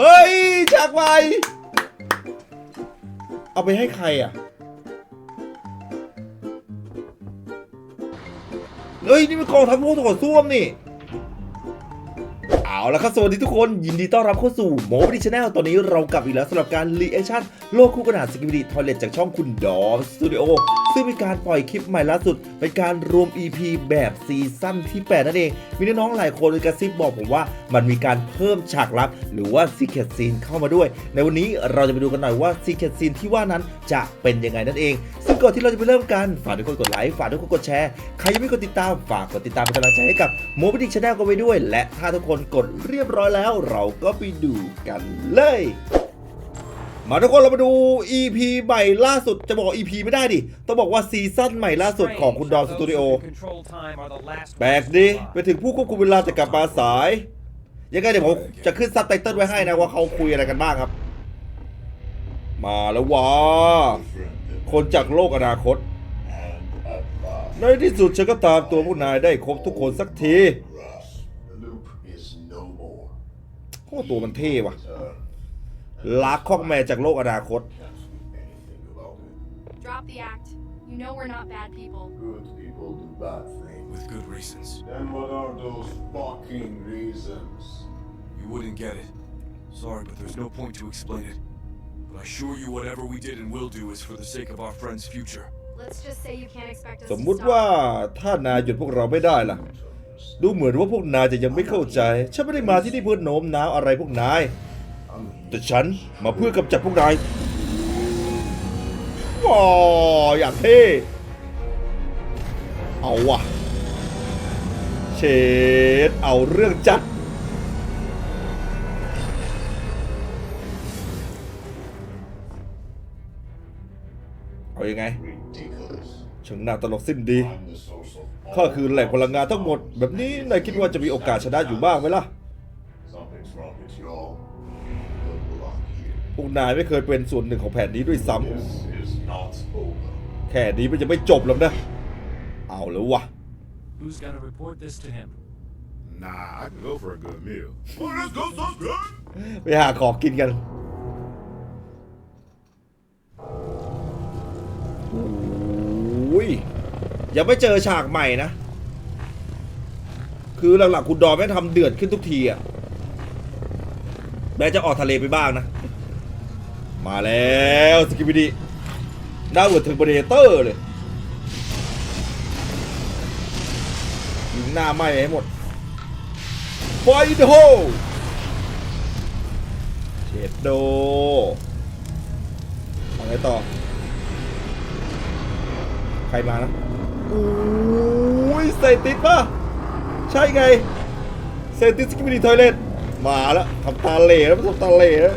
เฮ้ยฉากใหม่เอาไปให้ใครอะ เฮ้ย นี่มันกองทัพพวกถอดส้วมนี่ ละครับ สวัสดีทุกคน ยินดีต้อนรับเข้าสู่โมบิดิชแนลตอนนี้เรากลับอีกแล้วสำหรับการรีแอคชั่นโลกคู่ขนานสกิบิดิทอยเลตจากช่องคุณดอมสตูดิโอซึ่งมีการปล่อยคลิปใหม่ล่าสุด เป็นการรวม EP แบบซีซั่นที่ 8 นั่นเอง มีน้องๆหลายคนกระซิบบอกผมว่ามันมีการเพิ่มฉากลับ หรือว่าซีเค t ซีนเข้ามาด้วย ในวันนี้เราจะไปดูกันหน่อยว่าซีเค t ซีนที่ว่านั้นจะเป็นยังไงนั่นเองซึ่งก่อนที่เราจะไปเริ่มกันฝากทุกคนกดไลค์ฝากทุกคนกดแชร์ใครยังไม่กดติดตามฝากกดติดตามเป็นกำลังใจให้กับโมบิดิชแนลกันไว้ด้วย และถ้าทุกคนกดเรียบร้อยแล้วเราก็ไปดูกันเลย มาทุกคนเรามาดู EP ใหม่ล่าสุดจะบอก EP ไม่ได้ดิ ต้องบอกว่าซีซั่นใหม่ล่าสุดของคุณดอมสตูดิโอแปลกดิไปถึงผู้ควบคุมเวลาจะกลับมาสาย ยังไงเดี๋ยวผมจะขึ้นซับไตเติลไว้ให้นะว่าเขาคุยอะไรกันบ้างครับ มาแล้วว้าคนจากโลกอนาคตในที่สุดฉันก็ตามตัวพวกนายได้ครบทุกคนสักที โอ้ตัวมันเท่ว่ะลักข้องแม่จากโลกอนาคต Can't do anything about it. Drop the act. You know we're not bad people. Good people do bad things. With good reasons. Then what are those fucking reasons? You wouldn't get it. Sorry, but there's no point to explain it. But I assure you whatever we did and will do is for the sake of our friend's future. Let's just say you can't expect us สม to มุติว่า stop. ถ้านายหยุดพวกเราไม่ได้ล่ะ ดูเหมือนว่าพวกนายจะยังไม่เข้าใจ ฉันไม่ได้มาที่นี่เพื่อโน้มน้าวอะไรพวกนาย แต่ฉันมาเพื่อกำจัดพวกนายว้าอย่างเท่เอาว่ะ เชดเอาเรื่องจัด เอาอยัางไงช่างน่าตลกสิ้นดี ข้าคือแหล่งพลังงานทั้งหมด แบบนี้นายคิดว่าจะมีโอกาสชนะอยู่บ้างไหมล่ะ Something's wrong with y'all. Don't belong here. พวกนายไม่เคยเป็นส่วนหนึ่งของแผนนี้ด้วยซ้ This is not over. ำแค่นี้มันจะไม่จบหรอกนะ เอาแล้ววะ Who's gonna report this to him? Nah, I can go for a good meal. Oh, let's go, sounds good. ไปหาของกินกันโอ้ย ยังไม่เจอฉากใหม่นะ คือหลักๆคุณดอมแม่ทำเดือดขึ้นทุกทีอะแม้จะออกทะเลไปบ้างนะ มาแล้วสกิบิดีหน้าเหมือนถึงบรเดเตอร์เลยยิงหน้าไหม้ให้หมดไฟโดเชดโดอาไงต่อ ใครมานะ อ้ยเซติสป่ะ ใช่ไงเซติสกิมินีทอยเลตมาแล้วทำตาเหล่แล้วทำตาเหล่แล้ว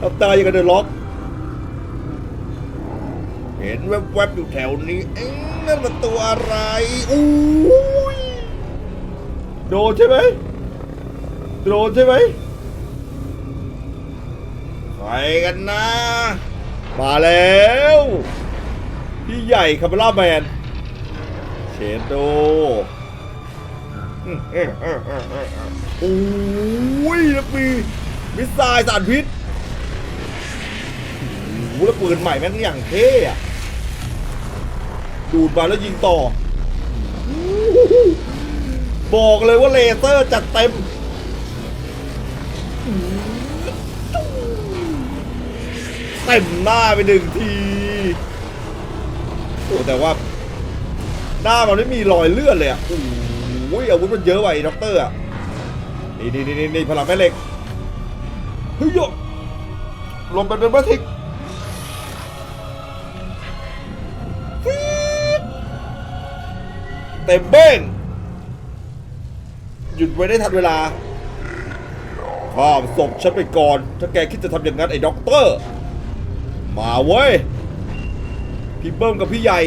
ทำตาอย่างกับเดอะล็อก เห็นแวบๆอยู่แถวนี้ เอ๊ะนั่นมันตัวอะไรอู้ยโดนใช่ไหมโดนใช่ไหมใครกันนะ มาแล้ว พี่ใหญ่คาเมล่าแมน ชโดโอ้ยแล้วมีมิสไซล์สารพิษโอ้แล้วปืนใหม่แม่งอย่างเท่อะดูดมาแล้วยิงต่อ บอกเลยว่าเลเซอร์จัดเต็มเต็มหน้าไปหนึ่งทีโอ้แต่ว่า หน้ามันไม่มีรอยเลือดเลยอะโอ้ยอาวุธมันเยอะว่ะไอ้ด็อกเตอร์อะนี่นี่นี่นี่พลังแม่เหล็กเฮ้ยโยลมเป็นเป็นพลาสติกเต็มเบ้งหยุดไว้ได้ทันเวลาข้ามศพฉันไปก่อน ถ้าแกคิดจะทำอย่างนั้นไอ้ด็อกเตอร์ มาเว้ย พี่เบิ้มกับพี่ใหญ่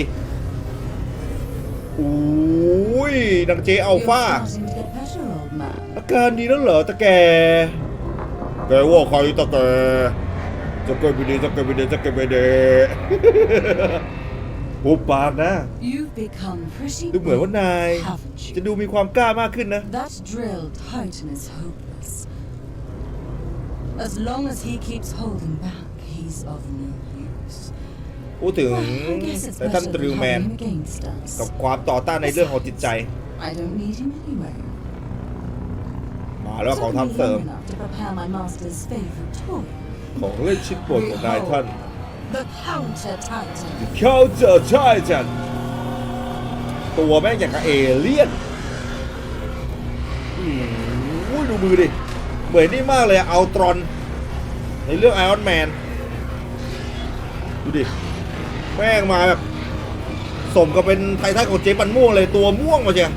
อุ้ยนางเจอัล You're ฟา starting to get better, old man. อาการดีแล้วเหรอตะแก แกว่าใครตะแกจะเกิดไม่ดีจะเกิดไม่ดีจะเกิดไม่ดีหุบปากนะ You've become pretty ดูเหมือนว่านาย bold, haven't จะ you? ดูมีความกล้ามากขึ้นนะ That drilled titan is hopeless. As long as he keeps holding back, พูดถึง Well, I guess it's ไททัน better ดริว than แมน having him against us. กับความต่อต้านในเรื่องของจิตใจ I don't need him anyway. มาแล้วของ Took ทัพ me เสริม long enough to prepare my master's favorite toy, ของเล่นชิ้นโปรดของนายท่าน the Counter Titan. เขาเจอใช่จันตัวแม่งอย่างกับเอเลี่ยนอืมอุ้ยดูมือดิ เหมือนนี่มากเลยเอาตรอน ในเรื่องไอออนแมน ดูดิ แม่งมาแบบสมกับเป็นไททันของเจ๊ปันม่วงเลยตัวม่วงมาเชีย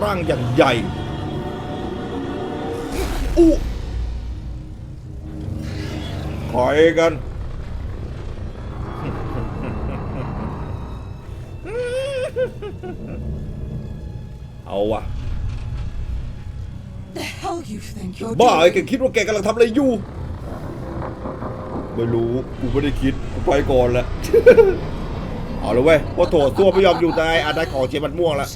ร่างอย่างใหญ่อู้ถอยกันเอาวะ The hell you think you're บ้าไอ้ doing? แกคิดว่าแกกำลังทำอะไรอยู่ ไม่รู้ กูไม่ได้คิด กูไปก่อนแหละ เอาเลยเว้ยว่าโถส้วมไม่ยอมอยู่ในอาณาของเจมันม่วงแล้ว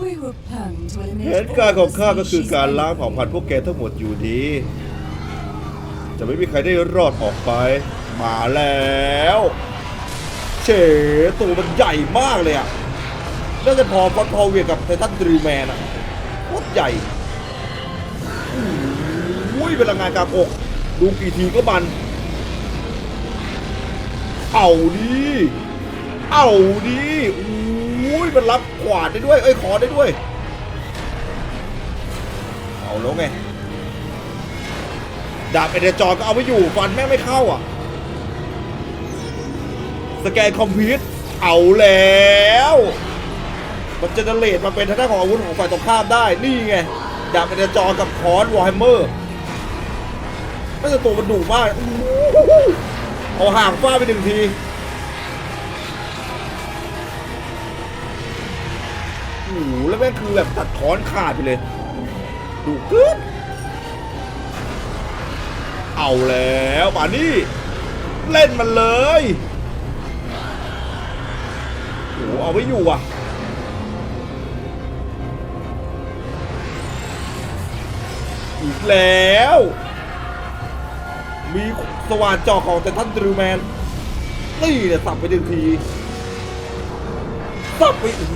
We were planning to แผ eliminate นการของ all ข้า the ก็คือ species การ by ล้างเผ่าพันธุ์พวกแกทั้งหมดอยู่ดี จะไม่มีใครได้รอดออกไป มาแล้ว เฉตัวมันใหญ่มากเลยอะ น่าจะพอฟอสพอเวียกับไททันดริวแมนอะโคตรใหญ่อุ้ยพลังงานกลางอก ดูกี่ทีก็มัน เอาดีเอาดีอุ้ยมันรับขวานได้ด้วย เอ้ยขอได้ด้วย เอาแล้วไง ดาบเอเดจอก็เอาไม่อยู่ฟันแม่งไม่เข้าอะ สแกนคอมพิวต์เอาแล้วมันเจเนเรตมาเป็นทางด้านของอาวุธของฝ่ายตรงข้ามได้ นี่ไง ดาบเอเดจอกับคอนวอร์แฮมเมอร์น่าจะตัวมันดุมากอู้ เอาห่างฟ้าดไปหนึ่งทีโอ้โหแล้วแม่งคือแบบตัดค้อนขาดไปเลยดุเกินเอาแล้วป่านี่เล่นมันเลยโอ้โหเอาไม่อยู่อะอีกแล้ว มีสว่านจอของแต่ท่านดรูแมน นี่เนี่ยสับไปหนึ่งที สับไปโอ้โห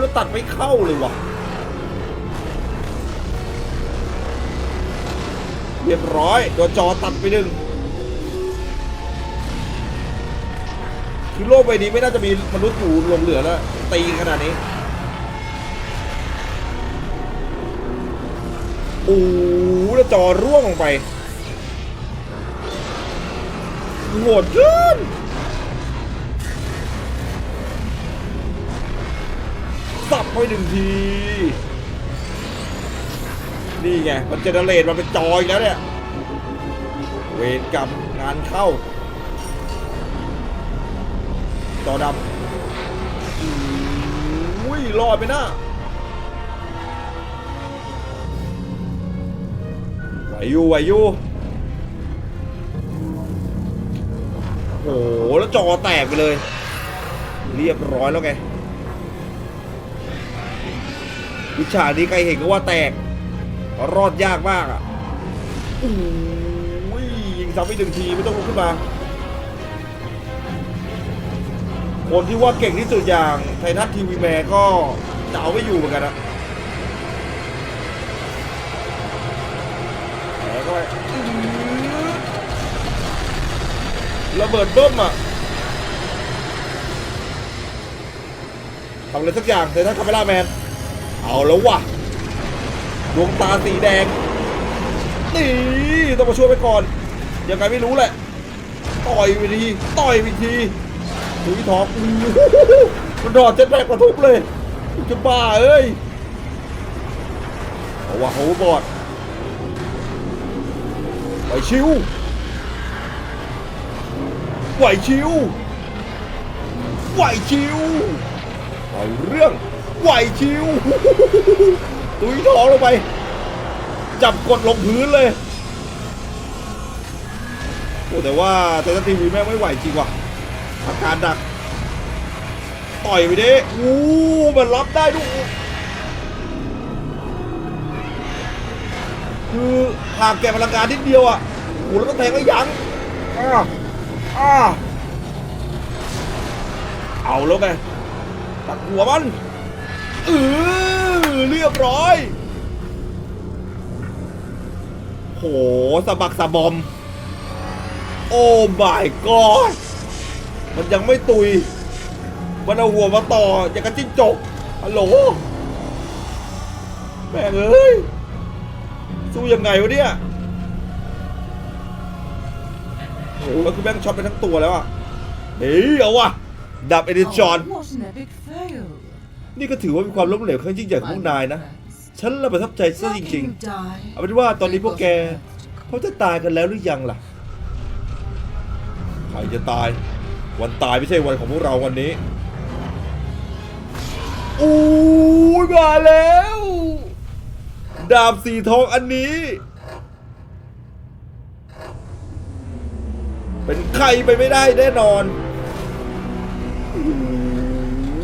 แล้วตัดไม่เข้าเลยว่ะ เรียบร้อย โดนจอตัดไปหนึ่งคือโลกใบนี้ไม่น่าจะมีมนุษย์อยู่หลงเหลือแล้ว ตีขนาดนี้ โอ้โหแล้วจอร่วงลงไป โหดเกินสับไปหนึ่งที นี่ไง มันเจเนเรตมาเป็นจออีกแล้วเนี่ย เวรกรรมงานเข้าจอดำอุ้ยรอดไปนะไหวอยู่ไหวอยู่ โอ้โห แล้วจอแตกไปเลย เรียบร้อยแล้วไง วิชานี้ใครเห็นก็ว่าแตก รอดยากมากอะโอ้ยยิงซ้ำไปหนึ่งทีไม่ต้องลุกขึ้นมา คนที่ว่าเก่งที่สุดอย่างไททันทีวีแมนก็จะเอาไม่อยู่เหมือนกันนะแล้วก็ไป ระเบิดเบิ้มอะทำอะไรสักอย่างไททันคาเมล่าแมน เอาแล้ววะดวงตาสีแดง นี่ต้องมาช่วยไปก่อน ยังไงไม่รู้แหละ ต่อยไปทีต่อยไปทีถุยทองมันดอดเจ็ดแปกกระทุบเลยจะบ้าเอ้ยเอาว่าโฮบอดไหวชิว ไหวชิว ไหวชิวเอาเรื่อง ไหวชิว ตุยท้องลงไป จับกดลงพื้นเลย โอ้แต่ว่าแต่ละทีวีแม่งไม่ไหวจริงว่ะ อาการดัก ต่อยไปดิอู้มันรับได้ด้วยคือหากแกพลังงานนิดเดียวอะโอ้แล้วก็แทงไม่ยั้งอ้า อ้าเอาแล้วไงตัดหัวมันเออเรียบร้อย โหสะบักสะบอม โอ้ my god มันยังไม่ตุย มันเอาหัวมาต่ออย่างกับจิ้งจกฮัลโหลแม่งเอ้ย สู้ยังไงวะเนี่ย โอ้โหแล้วคือแม่งช็อตไปทั้งตัวแล้วอะ เฮ้ยเอาว่ะดับเอเดนจอน นี่ก็ถือว่าเป็นความล้มเหลวครั้งยิ่งใหญ่ของพวกนายนะ ฉันละประทับใจซะจริงๆ เอาเป็นว่าตอนนี้พวกแกเขาจะตายกันแล้วหรือยังล่ะ ใครจะตาย วันตายไม่ใช่วันของพวกเราวันนี้อู้มาแล้ว ดาบสีทองอันนี้ เป็นใครไปไม่ได้แน่นอนโ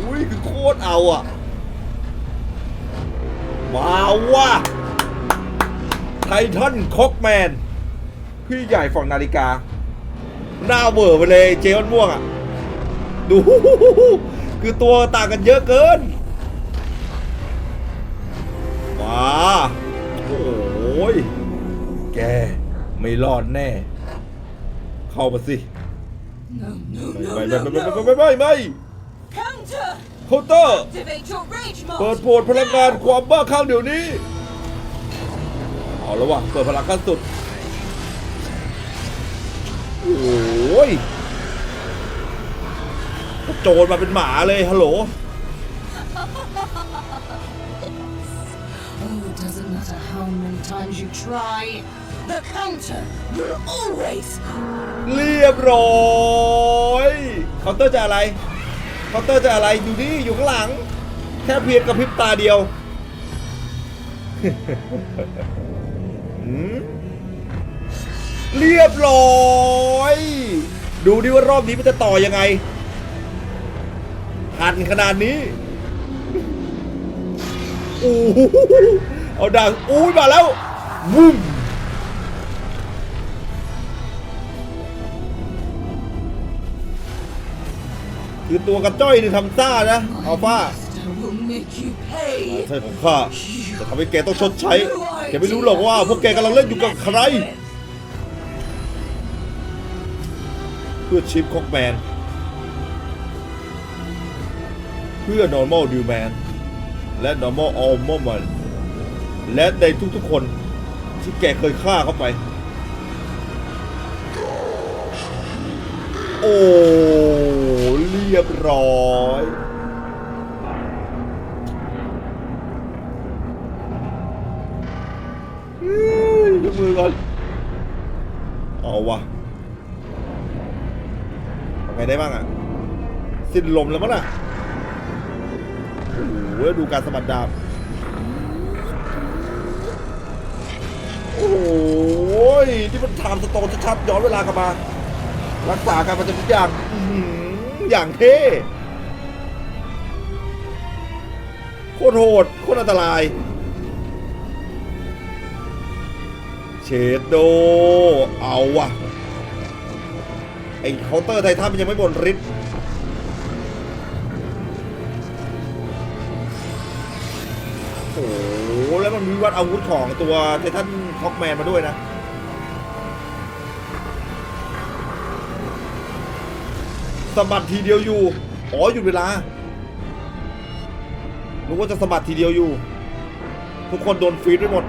อ้ยคือโคตรเอาอะ มาว่ะไททันคอกแมนพี่ใหญ่ฝั่งนาฬิกา หน้าเวอร์ไปเลยเจวันม่วงอะ ดู คือตัวต่างกันเยอะเกิน มา โอ้ยแกไม่รอดแน่ เข้ามาสิ No, no, ไม่ no, ไม่ no, ไม่ไม่ no. ไม่ไม่ไม่ Counter! เคาน์เตอร์ Activate your rage เปิด mode. โผดพลังงานความบ้าคลั่งเดี๋ยวนี้ เอาแล้ววะเปิดพลังขั้นสุด โอ้ยกระโจนมาเป็นหมาเลยฮัลโหล The counter will always เรียบร้อยเคาน์เตอร์จะอะไรเคาน์เตอร์จะอะไรอยู่นี่อยู่ข้างหลัง แค่เพียงกระพริบตาเดียวหืมเรียบร้อย ดูดิว่ารอบนี้มันจะต่อยังไงหันขนาดนี้โอ้โหเอาดาบอุ้ยมาแล้ววุ้ม คือตัวกระจ้อยนี่ทำซ่านะอัลฟาใช่ของข้าจะทำให้แกต้องชดใช้ แกไม่รู้หรอกว่าพวกแกกำลังเล่นอยู่กับใคร เพื่อชิปคอกแมน เพื่อ normal d e w man และ normal all moment และในทุกๆคนที่แกเคยฆ่าเข้าไป โอ้ เรียบร้อยยกมือก่อน เอาวะทำไงได้บ้างอะ สิ้นลมแล้วมั้งน่ะโอ้โหดูการสะบัดดาบ โอ้ยนี่มันไทม์สโตนชัดๆย้อนเวลากลับมา รักษาการประจำทุกอย่าง อื อย่างเท่โคตรโหดโคตรอันตราย เชดโด เอาว่ะ ไอ้เคาน์เตอร์ไททันมันยังไม่หมดฤทธิ์โอ้โหแล้วมันมีวัดอาวุธของตัวไททันท็อกแมนมาด้วยนะ สะบัดทีเดียวอยู่ อ๋อหยุดเวลารู้ว่าจะสะบัดทีเดียวอยู่ ทุกคนโดนฟีดไปหมด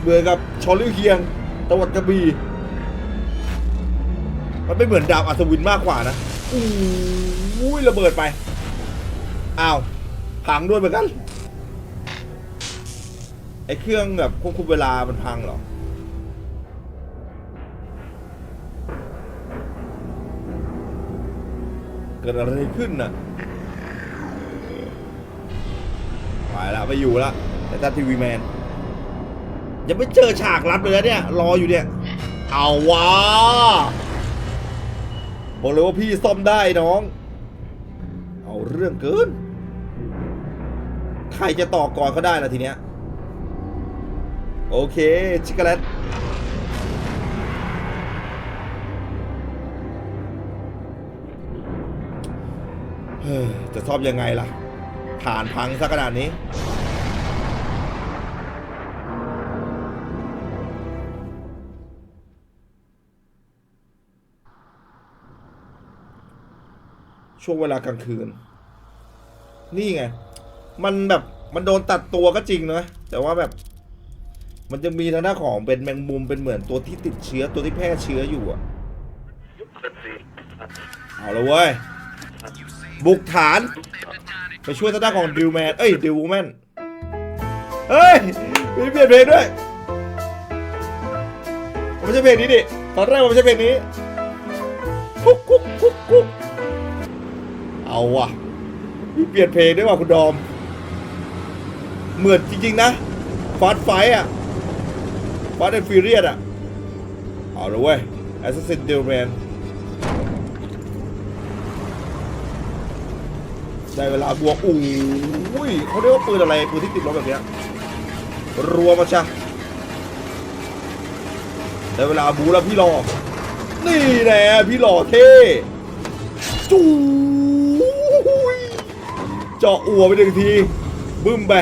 เหมือกับชอลลี่เคียงตะวัดกระบี่มันไม่เหมือนดาบอัศวินมากกว่านะอู้ยระเบิดไป อ้าวพังด้วยเหมือนกัน ไอ้เครื่องแบบควบคุมเวลามันพังเหรอ เกิดอะไรขึ้นน่ะไปละไปอยู่ละแต่ถ้าทีวีแมนยังไม่เจอฉากลับเลยนะเนี่ย รออยู่เนี่ย เอาวะบอกเลยว่าพี่ซ่อมได้น้อง เอาเรื่องเกิน ใครจะต่อก่อนก็ได้ละทีเนี้ย โอเค ชิคกเลต จะซ่อมยังไงล่ะผ่านพังซะขนาดนี้ ช่วงเวลากลางคืน นี่ไง มันแบบมันโดนตัดตัวก็จริงนะ แต่ว่าแบบ มันจะมีทางด้านของเป็นแมงมุมเป็นเหมือนตัวที่ติดเชื้อตัวที่แพร่เชื้ออยู่อะเอาละเว้ย บุกฐาน ไปช่วยทางด้านของดิวแมน เอ้ยดิวแมน เฮ้ย มีเปลี่ยนเพลงด้วยมันไม่ใช่เพลงนี้ดิ ตอนแรกมันไม่ใช่เพลงนี้กุ๊กกุ๊กกุ๊กกุ๊กเอาว่ะมีเปลี่ยนเพลงด้วยว่ะคุณดอม เหมือนจริง ๆ นะฟาสไฟอะฟาสแอนฟิเรียอะ เอาละเว้ย Assassin d e l m a n ได้เวลาบวกอู้ยเขาเรียกว่าปืนอะไรปืนที่ติดลบแบบเนี้ยรัวมาชะได้เวลาบูแล้วพี่รอนี่แน่พี่หล่อเท่จูยเจาะอัวไปหนึ่งทีบึ้มไป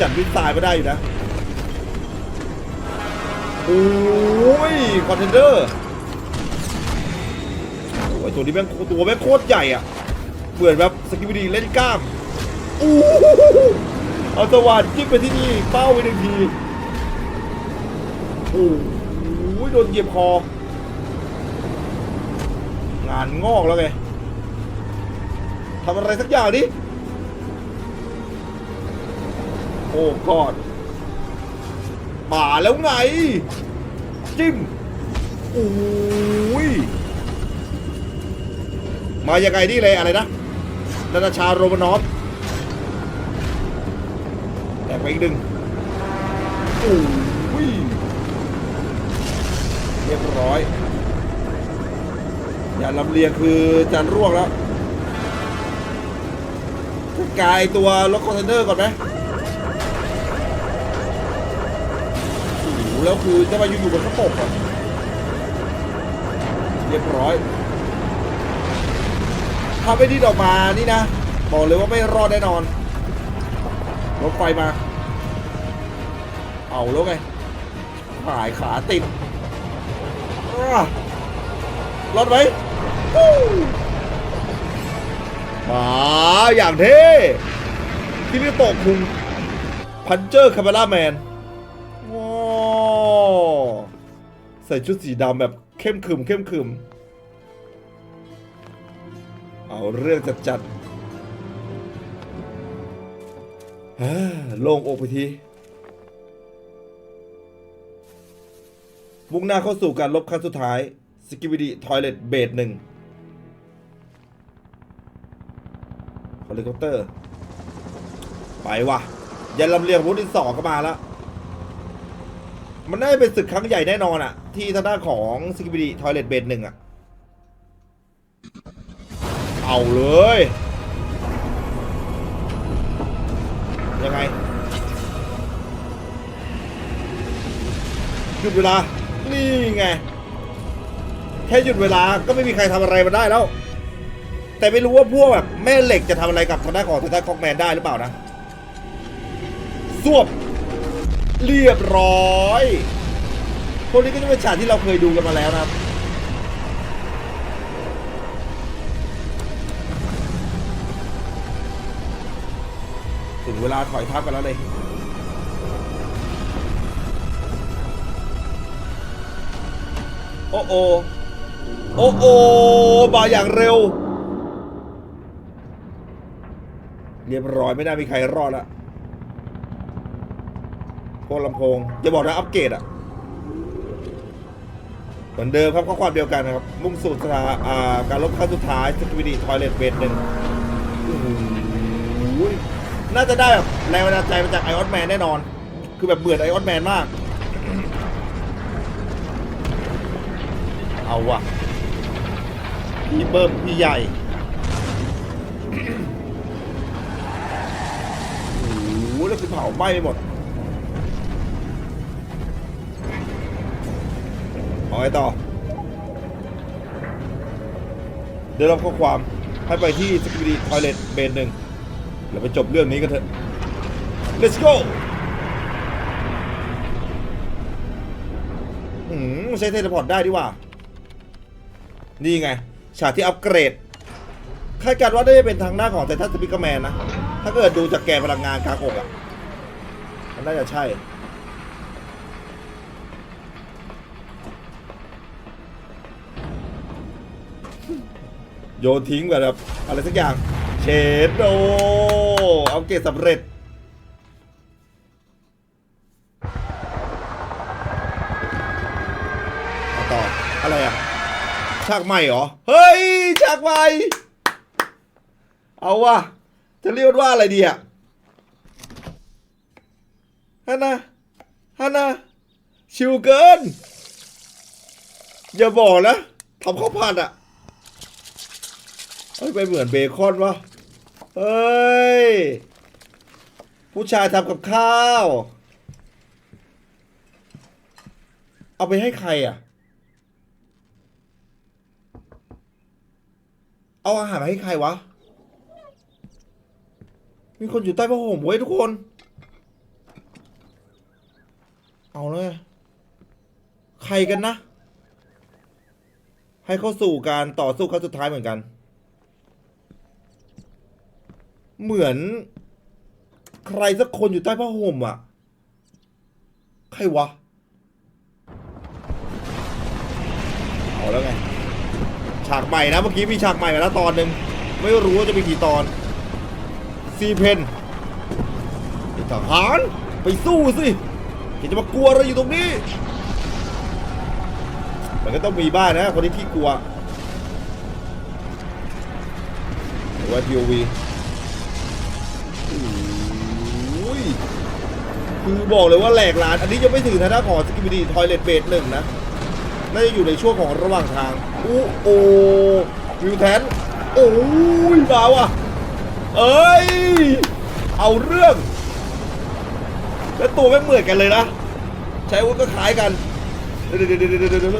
จัดวิสายไมาได้อยู่นะโอ้ยคอนเทนเดอร์ ตัวนี้แม่งตัวแม่งโคตรใหญ่อะเหมือนแบบสกิปดีเล่นกล้ามอู้หูเอาสว่านจิ้มไปที่นี่เป้าไปหนึ่งทีโอ้โหโดนเหยียบคองานงอกแล้วไงทำอะไรสักอย่างดิโอ้กอดป่าแล้วไง จิ้มโอ้ย มายังไงนี่เลยอะไรนะนาตาชาโรมานอฟแตกไปอีกหนึ่งโอ้ยเรียบร้อย อย่าลำเลียงคือจานร่วงแล้วกายตัวรถคอนเทนเนอร์ก่อนไหมโอ้โหแล้วคือจะมาอยู่ๆบนกระปกอะเรียบร้อย ถ้าไม่ดิ้นออกมานี่นะ บอกเลยว่าไม่รอดแน่นอน รถไฟมา เอาแล้วไงหายขาติดรอดไหมวู้มาอย่างเท่ที่นี่ตะคุงพันเจอร์คาเมล่าแมนว้าใส่ชุดสีดำแบบเข้มขรึมเข้มขรึม เอาเรื่องจัดจัดๆฮ่าโล่งอกไปที มุ่งหน้าเข้าสู่การลบครั้งสุดท้าย s k i b i d y Toilet b a s หนึ่งเฮลิคอปเตอร์ ไปว่ะยันลำเลียงรุ่นที่สองก็มาแล้ว มันน่าจะเป็นศึกครั้งใหญ่แน่นอนอะที่ทางด้านของ s k i b i d y Toilet b a s หนึ่งอะ เอาเลย ยังไงหยุดเวลา นี่ไง แค่หยุดเวลาก็ไม่มีใครทำอะไรมันได้แล้ว แต่ไม่รู้ว่าพวกแบบแม่เหล็กจะทำอะไรกับทางด้านของทางด้านคอกแมนได้หรือเปล่านะสวบเรียบร้อยพวกนี้ก็จะเป็นฉากที่เราเคยดูกันมาแล้วนะครับ ถึงเวลาถอยทับกันแล้วเลยโอ้โอโอ้โอมาอย่างเร็ว เรียบร้อยไม่น่ามีใครรอดละพวกลำโพงอย่าบอกนะอัปเกรดอะเหมือนเดิมครับข้อความเดียวกันนะครับ มุ่งสู่สถาการลบครั้งสุดท้ายสกิวิดีทอยเลตเบสหนึ่ง น่าจะได้แบบแรงบันดาลใจมาจากไอออนแมนแน่นอน คือแบบเบื่อไอออนแมนมาก เอาว่ะ พี่เบิ้มพี่ใหญ่โอ้โหแล้วคือเผาไหม้ไปหมดเอาไงต่อ เดี๋ยวเราข้อความให้ไปที่ Security Toilet เบนหนึ่ง เราไปจบเรื่องนี้กันเถอะ let's go อืมใช้เทเลพอร์ตได้ดีว่า นี่ไง ฉากที่อัปเกรด คาดการณ์ว่าได้เป็นทางหน้าของไททันสปิกเกอร์แมนนะ ถ้าเกิดดูจากแกนพลังงานกลางอกอะ่ะ มันน่าจะใช่โยนทิ้งแบบอะไรสักอย่าง เชดโด อาเกรดสำเร็จ ต่อ อะไรอะ ฉากใหม่เหรอ เฮ้ย ฉากใหม่ เอาวะจะเรียกว่าอะไรดีอะฮันนะฮันนะชิวเกิน อย่าบอกนะทำข้าวผัดอะเฮ้ยไปเหมือนเบคอนวะ เฮ้ย ผู้ชายทำกับข้าว เอาไปให้ใครอะ เอาอาหารมาให้ใครวะ มีคนอยู่ใต้ผ้าห่มเว้ยทุกคน เอาเลย ใครกันนะ ให้เข้าสู่การต่อสู้ครั้งสุดท้ายเหมือนกัน เหมือน ใครสักคนอยู่ใต้ผ้าห่มอะ ใครวะ เอาแล้วไง ฉากใหม่นะ เมื่อกี้มีฉากใหม่มาแล้วตอนหนึ่งไม่รู้ว่าจะมีกี่ตอน ซีเพนทหาร ไปสู้สิอย่าจะมากลัวอะไรอยู่ตรงนี้ มันก็ต้องมีบ้างนะคนที่ขี้กลัวหรือว่า POV โอ้ย คือบอกเลยว่าแหลกลาน อันนี้ยังไม่ถึงทางด้านของสกิบิดีทอยเลตเบดหนึ่งนะ น่าจะอยู่ในช่วงของระหว่างทางอู้โอวิวแทน โอ้ยมาว่ะ เอ้ย เอาเรื่อง แล้วตัวไม่เหมือนกันเลยนะ ใช้วุธก็คล้ายกัน เดี๋ยวเดี๋ยวเดี๋ยวเดี๋ยว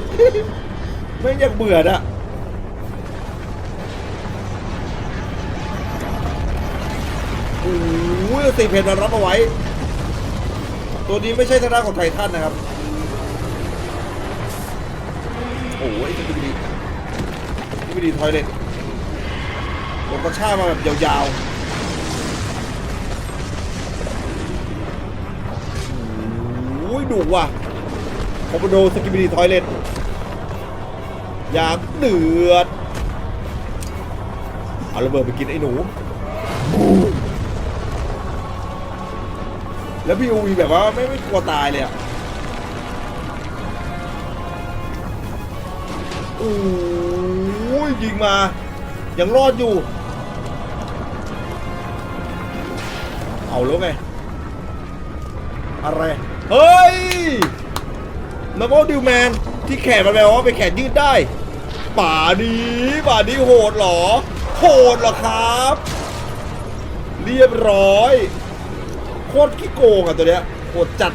ไม่งยังเบื่ออะโอ้ ยตีเพนมารับเอาไว้ ตัวนี้ไม่ใช่ทางด้านของไททันนะครับ โอ้ยจะดีจะดีทอยเล็ตผมก็ช่ามาแบบยาวๆโอ้ยดุว่ะคอมโบโดสกิบิดีทอยเล็ตอยากเดือด เอาระเบิดไปกินไอ้หนู แล้วพี่อูวีแบบว่าไม่ไม่กลัวตายเลยอะโอ้ยยิงมา ยังรอดอยู่ เอาแล้วไง อะไร เฮ้ยนักบอลดิวแมน ที่แขนมันแปลว่าเป็นแขนยืดได้ ป่านี้ป่านี้โหดหรอ โหดหรอครับ เรียบร้อย โคตรขี้โกงอะตัวเนี้ยโหดจัด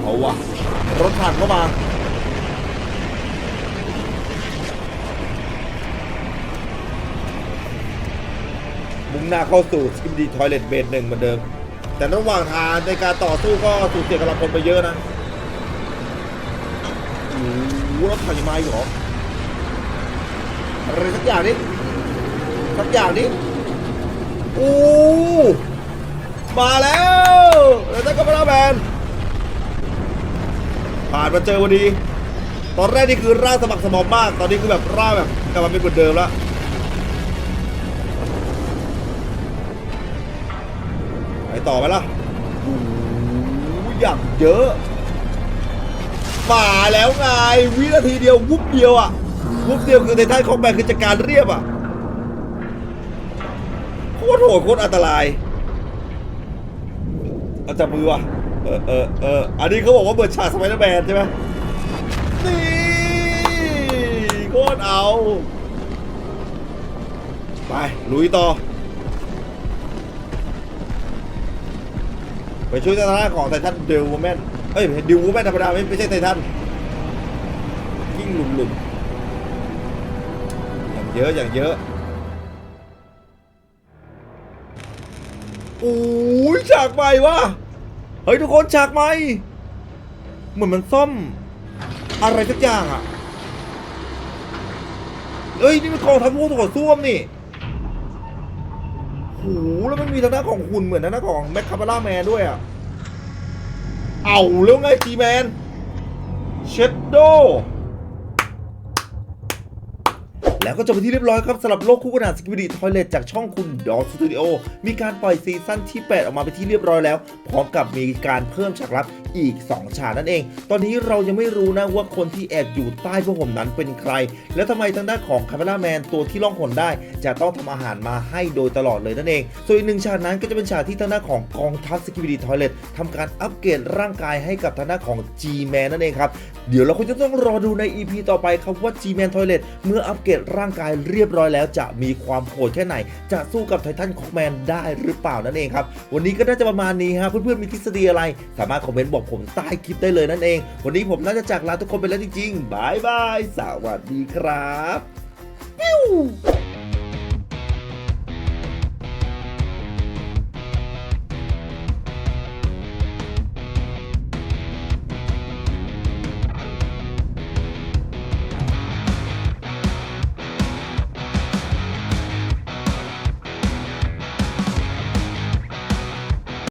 เอาวะรถผ่านเข้ามามุ่งหน้าเข้าสู่สกิมดีทอยเลตเบดหนึ่งเหมือนเดิม แต่ระหว่างทางในการต่อสู้ก็สูญเสียกำลังคนไปเยอะนะโอ้โหรถถังยังมาอีกเหรออะไรสักอย่างนี้สักอย่างนี้ อ้มาแล้วแล้วนั่นก็มาแล้วแมนผ่านมาเจอพอดี ตอนแรกนี่คือร่างสมัครสมองมาก ตอนนี้คือแบบร่างแบบกลับมาเป็นเหมือนเดิมแล้วไปต่อไหมล่ะโอ้ย่างเยอะป่าแล้วไงวินาทีเดียววุบเดียวอะวุบเดียวคือในท้ายของแบงคือจัดการเรียบอะ โคตรโหดโคตรอันตรายเอาจับมือว่ะเออเออเอออันนี้เขาบอกว่าเบิร์ดฉากสไปเดอร์แมนใช่ไหมนี่โคตรเอา ไป ลุยต่อ ไปช่วยทางด้านของไททันเดลวูแมนเอ้ยดิววูแมนธรรมดาไม่ไม่ใช่ไททันยิ่งหลุมหลุมอย่างเยอะอย่างเยอะ โอ้ยฉากใหม่วะเฮ้ยทุกคนฉากใหม่เหมือนมันซ่อม อะไรสักอย่างอะเอ้ยนี่มันกองทัพพวกถอดซ่วมนี่โหแล้วมันมีทางด้านของหุ่นเหมือนทางด้านของแมคคาบาร่าแมนด้วยอะเอาแล้วไงจีแมนเชดโด แล้วก็จบไปที่เรียบร้อยครับสำหรับโลกคู่ขนานสกิบดีทอยเลตจากช่องคุณดอสตูดิโอมีการปล่อยซีซั่นที่ 8 ออกมาไปที่เรียบร้อยแล้ว พร้อมกับมีการเพิ่มฉากลับอีก 2 ฉากนั่นเอง ตอนนี้เรายังไม่รู้นะว่าคนที่แอบอยู่ใต้ผ้าห่มนั้นเป็นใคร และทำไมทางด้านของคาเมล่าแมนตัวที่ล่องหนได้ จะต้องทำอาหารมาให้โดยตลอดเลยนั่นเอง ส่วนอีกหนึ่งฉากนั้นก็จะเป็นฉากที่ทางด้านของกองทัพสกิบิดีทอยเลตทำการอัปเกรดร่างกายให้กับทางด้านของ G-Man นั่นเองครับเดี๋ยวเราคงจะต้องรอดูใน EP ต่อไปครับว่า G-Man Toilet เมื่ออัปเกรดร่างกายเรียบร้อยแล้ว จะมีความโหดแค่ไหน จะสู้กับไททันคอกแมนได้หรือเปล่านั่นเองครับ วันนี้ก็น่าจะประมาณนี้ฮะเพื่อนๆมีทฤษฎีอะไร สามารถคอมเมนต์บอกผมใต้คลิปได้เลยนั่นเอง วันนี้ผมน่าจะจากลาทุกคนไปแล้วจริงๆบายบาย สวัสดีครับ